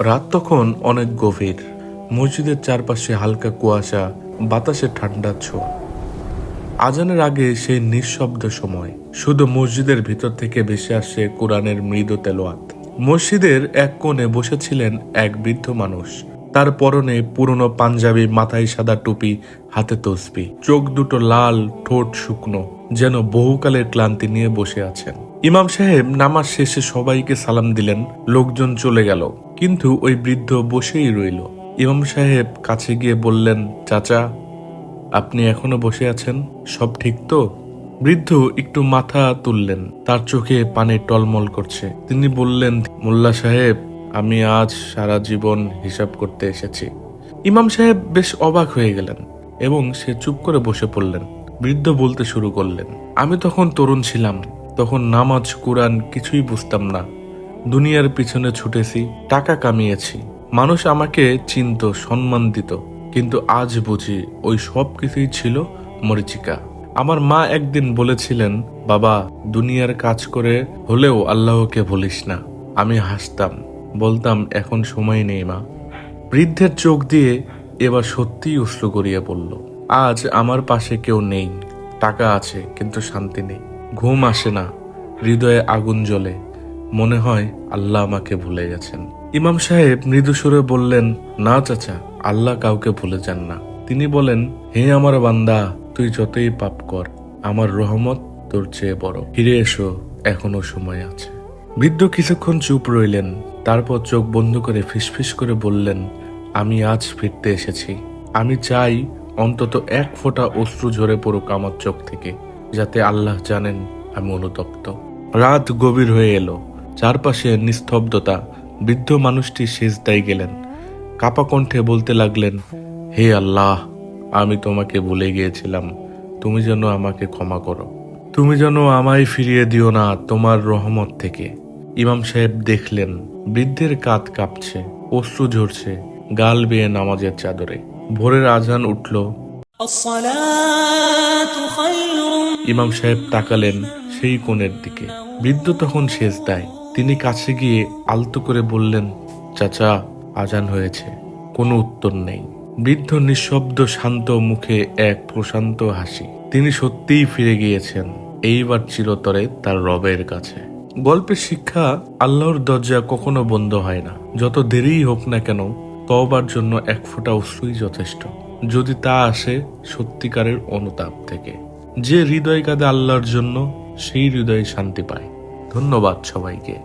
রাত তখন অনেক গভীর। মসজিদের চারপাশে হালকা কুয়াশা, বাতাসে ঠান্ডা ছোঁয়া। আজানের আগে সেই নিঃশব্দ সময়। শুধু মসজিদের ভিতর থেকে ভেসে আসে কোরআনের মৃদু তেলোয়াত। মসজিদের এক কোণে বসেছিলেন এক বৃদ্ধ মানুষ। তার পরনে পুরনো পাঞ্জাবি, মাথায় সাদা টুপি, হাতে তসবি। চোখ দুটো লাল, ঠোঁট শুকনো, যেন বহুকালের ক্লান্তি নিয়ে বসে আছেন। ইমাম সাহেব নামাজ শেষে সবাইকে সালাম দিলেন, লোকজন চলে গেল, কিন্তু ওই বৃদ্ধ বসেই রইল। ইমাম সাহেব কাছে গিয়ে বললেন, চাচা, আপনি এখনও বসে আছেন? সব ঠিক তো? বৃদ্ধ একটু মাথা তুললেন, তার চোখে পানি টলমল করছে। তিনি বললেন, মোল্লা সাহেব, আমি আজ সারা জীবন হিসাব করতে এসেছি। ইমাম সাহেব বেশ অবাক হয়ে গেলেন এবং সে চুপ করে বসে পড়লেন। বৃদ্ধ বলতে শুরু করলেন, আমি তখন তরুণ ছিলাম তখন নামাজ, কোরআন কিছুই বুঝতাম না। দুনিয়ার পিছনে ছুটেছি, টাকা কামিয়েছি। মানুষ আমাকে চিনত, সম্মান দিত, কিন্তু আজ বুঝি ওই সব কিছুই ছিল মরিচিকা। আমার মা একদিন বলেছিলেন, বাবা, দুনিয়ার কাজ করে হলেও আল্লাহকে ভুলিস না। আমি হাসতাম, বলতাম, এখন সময় নেই মা। বৃদ্ধের চোখ দিয়ে এবার সত্যিই উষ্ণ করিয়া বলল আজ আমার পাশে কেউ নেই, টাকা আছে, কিন্তু শান্তি নেই। ঘুম আসে না, হৃদয়ে আগুন জ্বলে। মনে হয় আল্লাহ আমাকে ভুলে গেছেন। ইমাম সাহেব মৃদু সুরে বললেন, না চাচা, আল্লাহ কাউকে ভুলে যান না। তিনি বলেন, হে আমার বান্দা, তুই যতই পাপ কর, আমার রহমত তোর চেয়ে বড়। ফিরে এসো, এখনও সময় আছে। বৃদ্ধ কিছুক্ষণ চুপ রইলেন, তারপর চোখ বন্ধ করে ফিসফিস করে বললেন, আমি আজ ফিরতে এসেছি। আমি চাই অন্তত এক ফোঁটা অশ্রু ঝরে পড়ুক আমার চোখ থেকে। যাতে আল্লাহ জানেন আমি অনুতপ্ত। রাত গভীর হয়ে এলো। চারপাশে নিস্তব্ধতা। বৃদ্ধ মানুষটি সেজদায় গেলেন। কাপা কণ্ঠে বলতে লাগলেন, হে আল্লাহ, আমি তোমাকে ভুলে গিয়েছিলাম। তুমি যেন আমাকে ক্ষমা করো। তুমি যেন আমায় ফিরিয়ে দিও না তোমার রহমত থেকে। ইমাম সাহেব দেখলেন, বৃদ্ধের কাত কাঁপছে, অশ্রু ঝরছে, গাল বেয়ে নামাজের চাদরে। ভোরের আজান উঠল ইমাম সাহেব তাকালেন সেই কোণের দিকে। বৃদ্ধ তখন শেষ দেয় তিনি কাছে গিয়ে আলতো করে বললেন, চাচা, আজান হয়েছে। কোনো উত্তর নেই। বৃদ্ধ নিঃশব্দ, শান্ত মুখে এক প্রশান্ত হাসি। তিনি সত্যিই ফিরে গিয়েছেন। এইবার চিরতরে তার রবের কাছে। গল্পের শিক্ষা আল্লাহর দরজা কখনো বন্ধ হয় না। যত দেরিই হোক না কেন তবার জন্য এক ফোঁটা অশ্রুই যথেষ্ট। যদি তা আসে সত্যিকারের অনুতাপ থেকে। যে হৃদয় কাঁদে আল্লাহর জন্য, সেই হৃদয়ে শান্তি পায়। ধন্যবাদ সবাইকে।